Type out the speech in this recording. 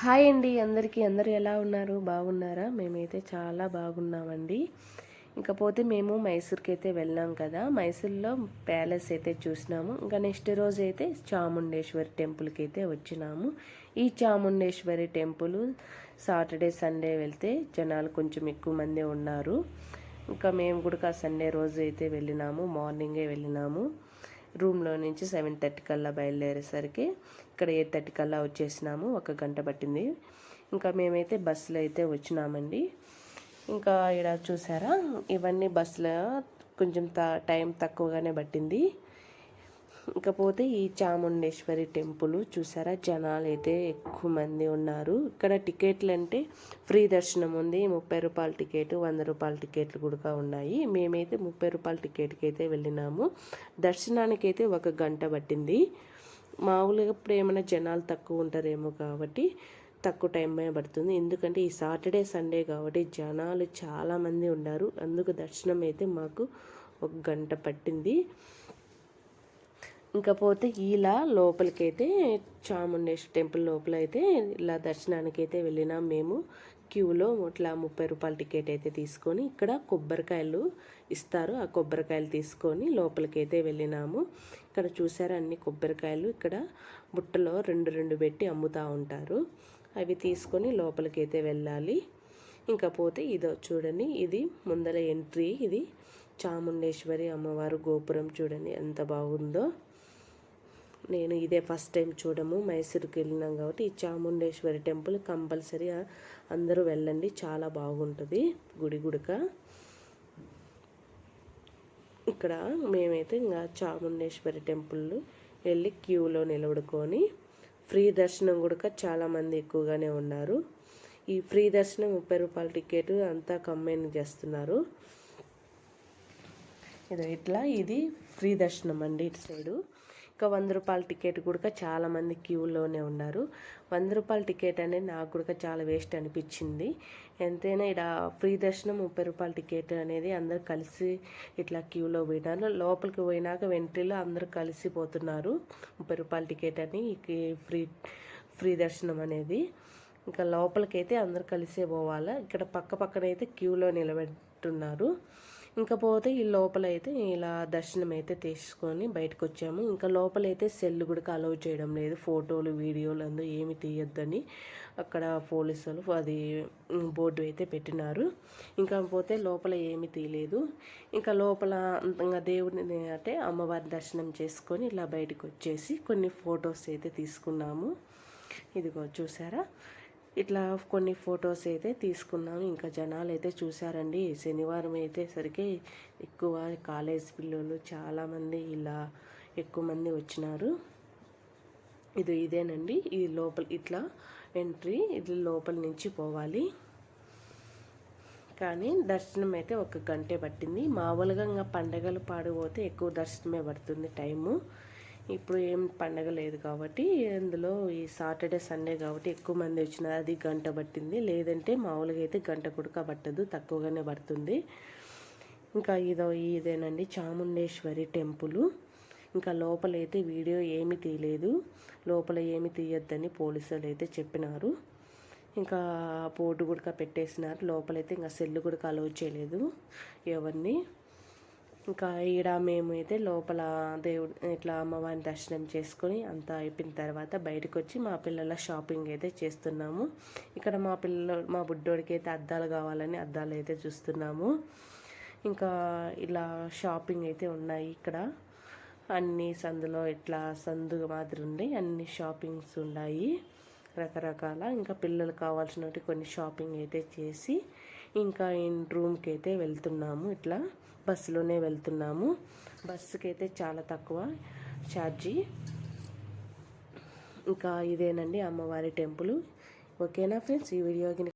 Hi అండి అందరికీ. అందరూ ఎలా ఉన్నారు? బాగున్నారా? మేమైతే చాలా బాగున్నామండి. ఇంకపోతే మేము మైసూర్కి అయితే వెళ్ళాం కదా. మైసూర్లో ప్యాలెస్ అయితే చూసినాము. ఇంకా నెక్స్ట్ రోజు అయితే చాముండేశ్వరి టెంపుల్కి అయితే వచ్చినాము. ఈ చాముండేశ్వరి టెంపుల్ సాటర్డే సండే వెళ్తే జనాలు కొంచెం ఎక్కువ మంది ఉన్నారు. ఇంకా మేము కూడా సండే రోజు అయితే వెళ్ళినాము. మార్నింగే వెళ్ళినాము. రూమ్లో నుంచి సెవెన్ థర్టీ కల్లా బయలుదేరేసరికి ఇక్కడ ఎయిట్ థర్టీ కల్లా వచ్చేసినాము ఒక గంట పట్టింది. ఇంకా మేమైతే బస్సులో అయితే వచ్చినామండి. ఇంకా ఇక్కడ చూసారా? ఇవన్నీ బస్సులో కొంచెం టైం తక్కువగానే పట్టింది. ఇకపోతే ఈ చాముండేశ్వరి టెంపుల్ చూసారా? జనాలు అయితే ఎక్కువ మంది ఉన్నారు. ఇక్కడ టికెట్లు అంటే ఫ్రీ దర్శనం ఉంది. ముప్పై రూపాయల టికెట్ వంద రూపాయల టికెట్లు కూడా ఉన్నాయి. మేమైతే ముప్పై రూపాయల టికెట్కి అయితే వెళ్ళినాము. దర్శనానికి అయితే ఒక గంట పట్టింది. మామూలుగా ఇప్పుడు ఏమైనా జనాలు తక్కువ ఉంటారేమో కాబట్టి తక్కువ టైమే పడుతుంది. ఎందుకంటే ఈ సాటర్డే సండే కాబట్టి జనాలు చాలామంది ఉన్నారు. అందుకు దర్శనం అయితే మాకు ఒక గంట పట్టింది. ఇంకా పోతే ఇలా లోపలికైతే చాముండేశ్వరి టెంపుల్ లోపల అయితే ఇలా దర్శనానికి అయితే వెళ్ళినాం మేము. క్యూలో ఇట్లా ముప్పై రూపాయల టికెట్ అయితే తీసుకొని ఇక్కడ కొబ్బరికాయలు ఇస్తారు. ఆ కొబ్బరికాయలు తీసుకొని లోపలికి అయితే వెళ్ళినాము. ఇక్కడ చూసారా అన్ని కొబ్బరికాయలు ఇక్కడ బుట్టలో రెండు రెండు పెట్టి అమ్ముతూ ఉంటారు. అవి తీసుకొని లోపలికి అయితే వెళ్ళాలి. ఇంకా పోతే ఇదో చూడండి ఇది ముందర ఎంట్రీ. ఇది చాముండేశ్వరి అమ్మవారు గోపురం చూడండి ఎంత బాగుందో. నేను ఇదే ఫస్ట్ టైం చూడము. మైసూర్కి వెళ్ళినాం కాబట్టి ఈ చాముండేశ్వరి టెంపుల్ కంపల్సరీ అందరూ వెళ్ళండి. చాలా బాగుంటుంది గుడి గుడక. ఇక్కడ మేమైతే ఇంకా చాముండేశ్వరి టెంపుల్ వెళ్ళి క్యూలో నిలబడుకొని ఫ్రీ దర్శనం కూడా చాలామంది ఎక్కువగానే ఉన్నారు. ఈ ఫ్రీ దర్శనం ముప్పై రూపాయల టికెట్ అంతా కమ్మైన్ చేస్తున్నారు. ఇది ఇట్లా ఇది ఫ్రీ దర్శనం అండి ఇటు సైడు. ఇంకా వంద రూపాయల టికెట్ కూడా చాలామంది క్యూలోనే ఉన్నారు. వంద రూపాయల టికెట్ అనేది నాకు కూడా చాలా వేస్ట్ అనిపించింది. ఎంతైనా ఇక్కడ ఫ్రీ దర్శనం ముప్పై రూపాయల టికెట్ అనేది అందరు కలిసి ఇట్లా క్యూలో పోయినారు. లోపలికి పోయినాక వెంట్రీలో అందరూ కలిసిపోతున్నారు ముప్పై రూపాయల టికెట్ అని ఫ్రీ ఫ్రీ దర్శనం అనేది. ఇంకా లోపలికైతే అందరు కలిసే పోవాలా. ఇక్కడ పక్క పక్కన అయితే క్యూలో నిలబెట్టున్నారు. ఇంకా పోతే ఈ లోపల అయితే ఇలా దర్శనం అయితే తీసుకొని బయటకు వచ్చాము ఇంకా లోపలైతే సెల్ కూడా అలౌ చేయడం లేదు. ఫోటోలు వీడియోలు అందు ఏమి తీయొద్దని అక్కడ పోలీసులు అది బోర్డు అయితే పెట్టినారు. ఇంకా పోతే లోపల ఏమి తీయలేదు. ఇంకా లోపల ఇంకా దేవుడిని అంటే అమ్మవారి దర్శనం చేసుకొని ఇలా బయటకు వచ్చేసి కొన్ని ఫొటోస్ అయితే తీసుకున్నాము. ఇదిగో చూసారా? ఇట్లా కొన్ని ఫొటోస్ అయితే తీసుకున్నాను ఇంకా జనాలు అయితే చూశారండి. శనివారం అయితే సరికి ఎక్కువ కాలేజ్ పిల్లలు చాలామంది ఇలా ఎక్కువ మంది వచ్చినారు. ఇది ఇదేనండి. ఈ లోపల ఇట్లా ఎంట్రీ ఇది లోపల నుంచి పోవాలి. కానీ దర్శనం అయితే ఒక గంటే పట్టింది. మామూలుగా ఇంకా పండగలు పాడిపోతే ఎక్కువ దర్శనమే పడుతుంది టైము. ఇప్పుడు ఏం పండగ లేదు కాబట్టి అందులో ఈ సాటర్డే సండే కాబట్టి ఎక్కువ మంది వచ్చినారు. అది గంట పట్టింది. లేదంటే మామూలుగా అయితే గంట కుడక పట్టదు. తక్కువగానే పడుతుంది. ఇంకా ఇదో ఇదేనండి. చాముండేశ్వరి టెంపుల్. ఇంకా లోపలైతే వీడియో ఏమి తీయలేదు. లోపల ఏమి తీయొద్దని పోలీసులు అయితే చెప్పినారు. ఇంకా బోర్డు గుడక పెట్టేసినారు. లోపలైతే ఇంకా సెల్లు కూడా అలౌ చేయలేదు ఎవరిని. ఇంకా ఈడ మేము అయితే లోపల దేవుడు ఇట్లా అమ్మవారిని దర్శనం చేసుకొని అంతా అయిపోయిన తర్వాత బయటకు వచ్చి మా పిల్లల షాపింగ్ అయితే చేస్తున్నాము. ఇక్కడ మా పిల్లలు మా బుడ్డోడికి అయితే అద్దాలు కావాలని అద్దాలు అయితే చూస్తున్నాము. ఇంకా ఇలా షాపింగ్ అయితే ఉన్నాయి ఇక్కడ. అన్ని సందులో ఇట్లా సందు మాదిరి ఉంది అన్ని షాపింగ్స్ ఉన్నాయి రకరకాల. ఇంకా పిల్లలు కావాల్సినవి కొన్ని షాపింగ్ అయితే చేసి ఇంకా రూమ్కి అయితే వెళ్తున్నాము ఇట్లా బస్సులోనే వెళ్తున్నాము. బస్సుకి అయితే చాలా తక్కువ ఛార్జీ. ఇంకా ఇదేనండి అమ్మవారి టెంపుల్. ఓకేనా ఫ్రెండ్స్? ఈ వీడియోకి